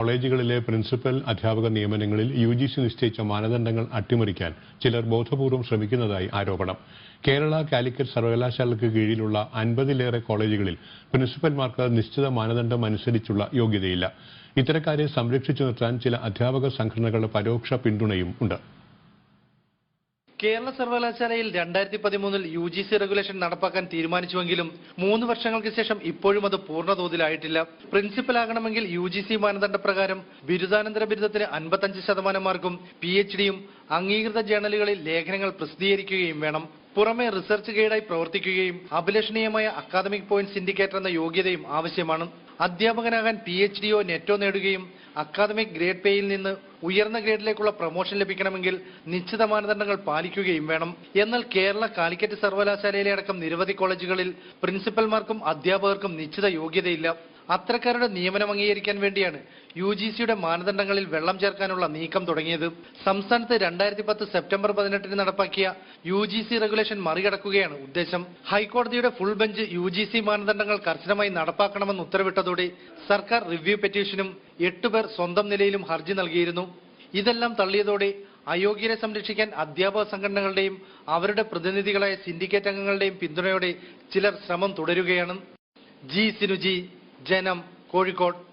കോളേജുകളിലെ പ്രിൻസിപ്പൽ അധ്യാപക നിയമനങ്ങളിൽ U G C നിശ്ചയിച്ച മാനദണ്ഡങ്ങൾ അട്ടിമറിക്കാൻ ചിലർ ബോധപൂർവം ശ്രമിക്കുന്നതായി ആരോപണം. കേരള കാലിക്കറ്റ് സർവകലാശാലയ്ക്ക് കീഴിലുള്ള അൻപതിലേറെ കോളേജുകളിൽ പ്രിൻസിപ്പൽമാർക്ക് നിശ്ചിത മാനദണ്ഡം അനുസരിച്ചുള്ള യോഗ്യതയില്ല. ഇത്തരക്കാരെ സംരക്ഷിച്ചു നിർത്താൻ ചില അധ്യാപക സംഘടനകളുടെ പരോക്ഷ പിന്തുണയും ഉണ്ട്. കേരള സർവകലാശാലയിൽ രണ്ടായിരത്തി പതിമൂന്നിൽ യു ജി സി റെഗുലേഷൻ നടപ്പാക്കാൻ തീരുമാനിച്ചുവെങ്കിലും മൂന്ന് വർഷങ്ങൾക്ക് ശേഷം ഇപ്പോഴും അത് പൂർണതോതിലായിട്ടില്ല. പ്രിൻസിപ്പലാകണമെങ്കിൽ യു ജി സി മാനദണ്ഡപ്രകാരം ബിരുദാനന്തര ബിരുദത്തിന് അൻപത്തഞ്ച് ശതമാനം മാർക്കും പി എച്ച് ഡിയും അംഗീകൃത ജേണലുകളിൽ ലേഖനങ്ങൾ പ്രസിദ്ധീകരിക്കുകയും വേണം. പുറമെ റിസർച്ച് ഗൈഡായി പ്രവർത്തിക്കുകയും അഭിലഷണീയമായ അക്കാദമിക് പോയിന്റ് സിൻഡിക്കേറ്റർ എന്ന യോഗ്യതയും ആവശ്യമാണ്. അധ്യാപകനാകാൻ പി എച്ച് ഡിയോ നെറ്റോ നേടുകയും അക്കാദമിക് ഗ്രേഡ് പേയിൽ നിന്ന് ഉയർന്ന ഗ്രേഡിലേക്കുള്ള പ്രൊമോഷൻ ലഭിക്കണമെങ്കിൽ നിശ്ചിത മാനദണ്ഡങ്ങൾ പാലിക്കുകയും വേണം. എന്നാൽ കേരള കാലിക്കറ്റ് സർവകലാശാലയിലെ അടക്കം നിരവധി കോളേജുകളിൽ പ്രിൻസിപ്പൽമാർക്കും അധ്യാപകർക്കും നിശ്ചിത യോഗ്യതയില്ല. അത്തരക്കാരുടെ നിയമനം അംഗീകരിക്കാൻ വേണ്ടിയാണ് യു ജി സിയുടെ മാനദണ്ഡങ്ങളിൽ വെള്ളം ചേർക്കാനുള്ള നീക്കം തുടങ്ങിയത്. സംസ്ഥാനത്ത് രണ്ടായിരത്തി പത്ത് സെപ്റ്റംബർ പതിനെട്ടിന് നടപ്പാക്കിയ യു ജി സി റെഗുലേഷൻ മറികടക്കുകയാണ് ഉദ്ദേശം. ഹൈക്കോടതിയുടെ full bench U G C മാനദണ്ഡങ്ങൾ കർശനമായി നടപ്പാക്കണമെന്ന് ഉത്തരവിട്ടതോടെ സർക്കാർ റിവ്യൂ പെറ്റീഷനും എട്ടുപേർ സ്വന്തം നിലയിലും ഹർജി നൽകിയിരുന്നു. ഇതെല്ലാം തള്ളിയതോടെ അയോഗ്യരെ സംരക്ഷിക്കാൻ അധ്യാപക സംഘടനകളുടെയും അവരുടെ പ്രതിനിധികളായ സിൻഡിക്കേറ്റ് അംഗങ്ങളുടെയും പിന്തുണയോടെ ചിലർ ശ്രമം തുടരുകയാണ്. ജി സിനുജി ജനം കോഴിക്കോട്.